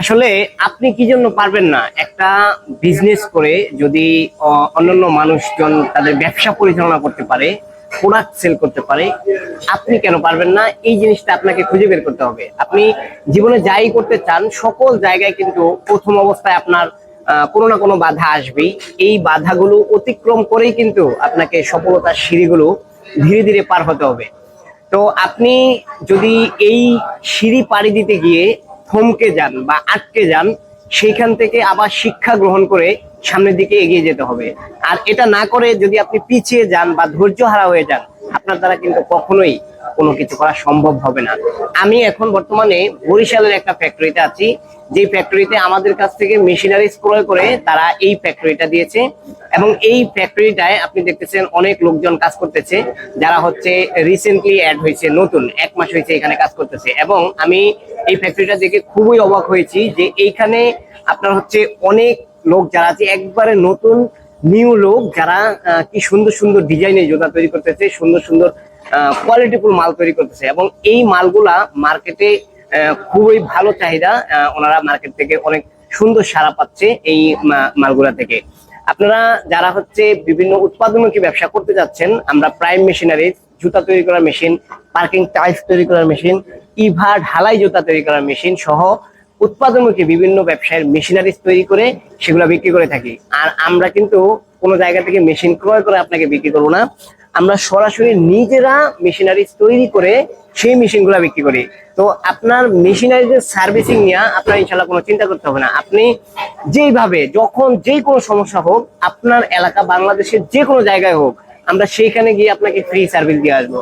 আসলে আপনি কি জন্য পারবেন না একটা বিজনেস করে যদি অন্যান্য মানুষজন তাদের ব্যবসা পরিচালনা করতে পারে প্রোডাক্ট সেল করতে পারে, আপনি কেন পারবেন না? এই জিনিসটা আপনাকে খুঁজে বের করতে হবে। আপনি জীবনে যাই করতে চান, সকল জায়গায় কিন্তু প্রথম অবস্থায় আপনার কোনো না কোনো বাধা আসবেই। এই বাধাগুলো অতিক্রম করেই কিন্তু আপনাকে সফলতার সিঁড়িগুলো ধীরে ধীরে পার হতে হবে। তো আপনি যদি এই সিঁড়ি পাড়ি দিতে গিয়ে থমকে যান বা আটকে যান, সেইখান থেকে আবার শিক্ষা গ্রহণ করে সামনের দিকে এগিয়ে যেতে হবে। আর এটা না করে যদি আপনি পিছিয়ে যান বা ধৈর্য হারা হয়ে যান আপনার দ্বারা কিন্তু কখনোই কোনো কিছু করা সম্ভব হবে না। আমি এখন বর্তমানে বরিশালের একটা ফ্যাক্টরিতে আছি। যে ফ্যাক্টরিতে আমাদের কাছ থেকে মেশিনারিজ ক্রয় করে তারা এই ফ্যাক্টরিটা দিয়েছে এবং এই ফ্যাক্টরিটায় আপনি দেখতেছেন অনেক লোকজন কাজ করতেছে, যারা হচ্ছে রিসেন্টলি অ্যাড হয়েছে, নতুন, এক মাস হয়েছে এখানে কাজ করতেছে। এবং আমি এই ফ্যাক্টরিটা দেখে খুবই অবাক হয়েছি যে এইখানে আপনার হচ্ছে অনেক লোক যারা আছে, একবারে নতুন নিউ লোক যারা কি সুন্দর সুন্দর ডিজাইনের জুতা তৈরি করতেছে, সুন্দর সুন্দর কোয়ালিটিফুল মাল তৈরি করতেছে এবং এই মালগুলা মার্কেটে খুবই ভালো চাহিদা ওনারা মার্কেট থেকে অনেক সুন্দর সারা পাচ্ছে এই মালগুলা থেকে। আপনারা যারা হচ্ছে বিভিন্ন উৎপাদনমুখী ব্যবসা করতে যাচ্ছেন, আমরা প্রাইম মেশিনারি জুতা তৈরি করার মেশিন পার্কিং টাইলস তৈরি করার মেশিন ইভা ঢালাই জুতা তৈরি করার মেশিন সহ উৎপাদনমুখী বিভিন্ন ব্যবসায়ের মেশিনারিজ তৈরি করে সেগুলো বিক্রি করে থাকি। আর আমরা কিন্তু কোনো জায়গা থেকে মেশিন ক্রয় করে আপনাকে বিক্রি করব না। আমরা সরাসরি নিজেরা মেশিনারিজ তৈরি করে সেই মেশিনগুলো বিক্রি করি। তো আপনার মেশিনারিজের সার্ভিসিং নিয়ে আপনার ইনশাল্লাহ কোনো চিন্তা করতে হবে না। আপনি যেইভাবে, যখন যে কোনো সমস্যা হোক, আপনার এলাকা বাংলাদেশের যে কোনো জায়গায় হোক, আমরা সেইখানে গিয়ে আপনাকে ফ্রি সার্ভিস দিয়ে আসব।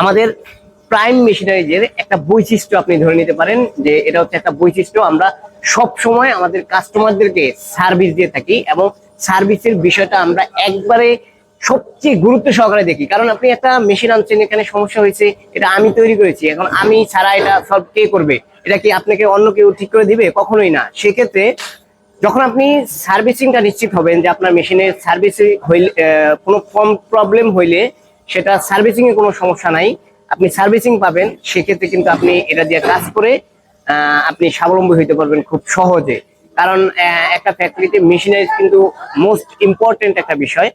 আমাদের প্রাইম মেশিনারিজের একটা বৈশিষ্ট্য আপনি ধরে নিতে পারেন যে এটা হচ্ছে একটা বৈশিষ্ট্য। আমরা সব সময় আমাদের কাস্টমারদেরকে সার্ভিস দিয়ে থাকি এবং সার্ভিসের বিষয়টা আমরা একবারে সবচেয়ে গুরুত্ব সহকারে দেখি। কারণ আপনি একটা মেশিন আনছেন, এখানে সমস্যা হয়েছে, এটা আমি তৈরি করেছি, এখন আমি ছাড়া এটা সলভ কে করবে? এটা কি আপনাকে অন্য কেউ ঠিক করে দিবে? কখনোই না। সেক্ষেত্রে যখন আপনি সার্ভিসিংটা নিশ্চিত হবেন যে আপনার মেশিনের সার্ভিসিং হইলে কোনো প্রবলেম হইলে সেটা সার্ভিসিং এ কোনো সমস্যা নাই। আপনি সার্ভিসিং পাবেন, সেক্ষেত্রে কিন্তু আপনি এটা দিয়ে কাজ করে আপনি স্বাবলম্বী হইতে পারবেন খুব সহজে। কারণ একটা ফ্যাক্টরিতে মেশিনারিজ কিন্তু মোস্ট ইম্পর্টেন্ট একটা বিষয়।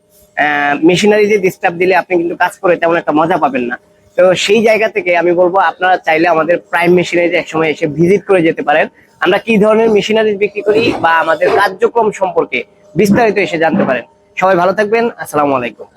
মেশিনারিজে ডিস্টার্ব দিলে আপনি কিন্তু কাজ করে তেমন একটা মজা পাবেন না। তো সেই জায়গা থেকে আমি বলব, আপনারা চাইলে আমাদের প্রাইম মেশিনারিজ একসময় এসে ভিজিট করে যেতে পারেন। আমরা কি ধরনের মেশিনারিজ বিক্রি করি বা আমাদের কার্যক্রম সম্পর্কে বিস্তারিত এসে জানতে পারেন। সবাই ভালো থাকবেন, আসসালামু আলাইকুম।